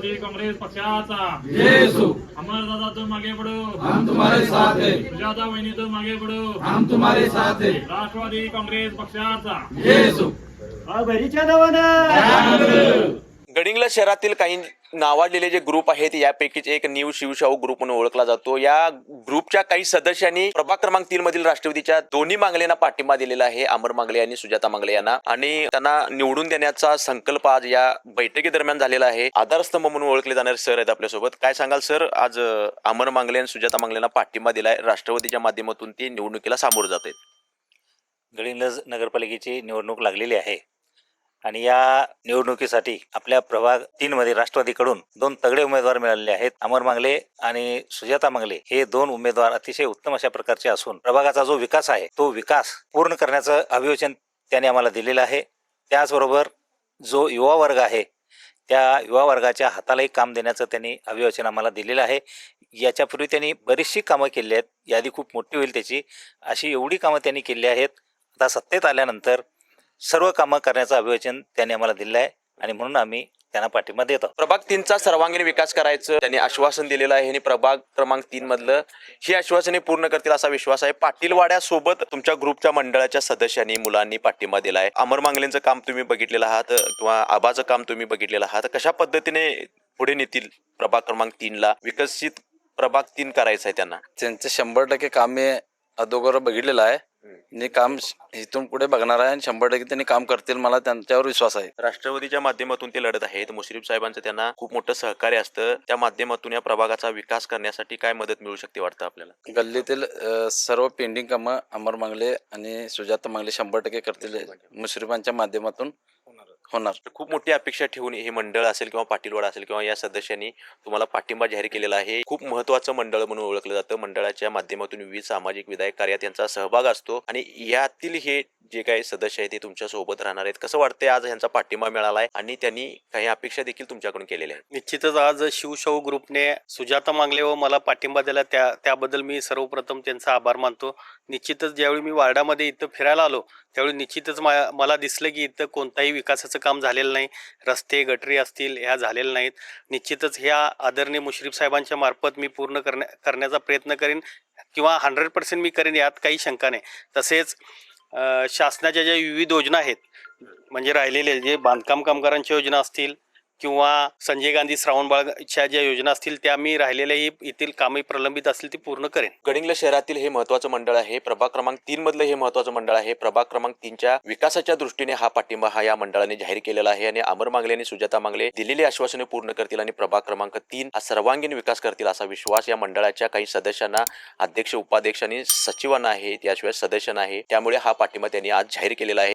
राष्ट्रवादी काँग्रेस पक्षाचा. येसु. अमरदादा तुम आगे बढ़ो हम तुम्हारे साथ हैं. सुजाता वहिनी तुम आगे बढ़ो हम तुम्हारे साथ हैं. राष्ट्रवादी काँग्रेस पक्षाचा. येसु. बरीच्या नावानं गडिंगला शहरातील काही नावाजलेले जे ग्रुप आहेत यापैकीच एक न्यू शिवशाहू ग्रुप म्हणून ओळखला जातो. या ग्रुपच्या काही सदस्यांनी प्रभाग क्रमांक तीन मधील राष्ट्रवादीच्या दोन्ही मागण्यांना पाठिंबा दिलेला आहे. अमर मांगले आणि सुजाता मांगले यांना. आणि त्यांना निवडून देण्याचा संकल्प आज या बैठकीदरम्यान झालेला आहे. आधारस्तंभ म्हणून ओळखले जाणारे सर आहेत आपल्यासोबत. काय सांगाल सर? आज अमर मांगले आणि सुजाता मांगलेंना पाठिंबा दिलाय. राष्ट्रवादीच्या माध्यमातून ते निवडणुकीला सामोरं जात आहेत. गडिंग्लज नगरपालिकेची निवडणूक लागलेली आहे. आणि या निवडणुकीसाठी आपल्या प्रभाग तीन मध्ये राष्ट्रवादीकडून दोन तगडे उमेदवार मिळालेले आहेत. अमर मांगले आणि सुजाता मांगले हे दोन उमेदवार अतिशय उत्तम अशा प्रकारचे असून प्रभागाचा जो विकास आहे तो विकास पूर्ण करण्याचं अभिवचन त्याने आम्हाला दिलेलं आहे. त्याचबरोबर जो युवा वर्ग आहे त्या युवा वर्गाच्या हातालाही काम देण्याचं त्यांनी अभिवचन आम्हाला दिलेलं आहे. याच्यापूर्वी त्यांनी बरीचशी कामं केली आहेत. यादी खूप मोठी होईल त्याची. अशी एवढी कामं त्यांनी केली आहेत. आता सत्तेत आल्यानंतर सर्व कामं करण्याचं अभिवचन त्यांनी आम्हाला दिलं आहे आणि म्हणून आम्ही त्यांना पाठिंबा देत. आहोत प्रभाग तीनचा सर्वांगीण विकास करायचं त्यांनी आश्वासन दिलेलं आहे. आणि प्रभाग क्रमांक तीन मधलं ही आश्वासने पूर्ण करतील असा विश्वास आहे. पाटीलवाड्यासोबत तुमच्या ग्रुपच्या मंडळाच्या सदस्यांनी मुलांनी पाठिंबा दिला आहे अमर मांगलेंचं काम तुम्ही बघितलेलं आहात किंवा आबाचं काम तुम्ही बघितलेलं आहात. कशा पद्धतीने पुढे नेतील प्रभाग क्रमांक तीनला विकसित प्रभाग तीन करायचं आहे त्यांना. त्यांचे शंभर टक्के काम मी अगोदर बघितलेलं आहे. आणि काम इथून पुढे बघणार आहे आणि शंभर टक्के त्यांनी काम करतील मला त्यांच्यावर विश्वास आहे. राष्ट्रवादीच्या माध्यमातून ते लढत आहेत. मुश्रीफ साहेबांचं त्यांना खूप मोठं सहकार्य असतं. त्या माध्यमातून या प्रभागाचा विकास करण्यासाठी काय मदत मिळू शकते वाटतं आपल्याला? गल्लीतील सर्व पेंडिंग कामं अमर मांगले आणि सुजाता मांगले शंभर टक्के करतील. मुश्रीफांच्या माध्यमातून होणार. खूप मोठी अपेक्षा ठेवून हे मंडळ असेल किंवा पाटीलवाडा असेल किंवा या सदस्यांनी तुम्हाला पाठिंबा जाहीर केलेला आहे. खूप महत्वाचं मंडळ म्हणून ओळखलं जातं. मंडळाच्या माध्यमातून विविध सामाजिक विधायक कार्यात यांचा सहभाग असतो. आणि यातील हे जे काही सदस्य आहेत ते तुमच्यासोबत राहणार आहेत. कसं वाटतंय आज यांचा पाठिंबा मिळाला आहे आणि त्यांनी काही अपेक्षा देखील तुमच्याकडून केलेल्या आहेत? निश्चितच आज शिवशाहू ग्रुपने सुजाता मांगले व मला पाठिंबा दिला त्या त्याबद्दल मी सर्वप्रथम त्यांचा आभार मानतो. निश्चितच ज्यावेळी मी वार्डामध्ये इथं फिरायला आलो त्यावेळी निश्चितच मा- मला दिसलं की इथं कोणताही विकासाचं काम झालेलं नाही. रस्ते गटरी असतील ह्या झालेल्या नाहीत. निश्चितच ह्या आदरणीय मुश्रीफ साहेबांच्या मार्फत मी पूर्ण करण्या करण्याचा प्रयत्न करेन किंवा हंड्रेड पर्सेंट मी करेन यात काही शंका नाही. तसेच शासनाच्या ज्या विविध योजना आहेत म्हणजे राहिलेले जे बांधकाम कामगारांच्या योजना असतील किंवा संजय गांधी श्रावणबाळच्या ज्या योजना असतील त्या मी राहिलेल्याही येथील कामे प्रलंबित असतील ती पूर्ण करेन. गडिंगला शहरातील हे महत्वाचं मंडळ आहे प्रभाग क्रमांक तीन मधलं हे महत्वाचं मंडळ आहे प्रभाग क्रमांक तीनच्या विकासाच्या दृष्टीने हा पाठिंबा हा या मंडळाने जाहीर केलेला आहे आणि अमर मांगले आणि सुजाता मांगले दिलेली आश्वासने पूर्ण करतील आणि प्रभाग क्रमांक तीन हा सर्वांगीण विकास करतील असा विश्वास या मंडळाच्या काही सदस्यांना अध्यक्ष उपाध्यक्ष आणि सचिवांना आहे याशिवाय सदस्यांना आहे. त्यामुळे हा पाठिंबा त्यांनी आज जाहीर केलेला आहे.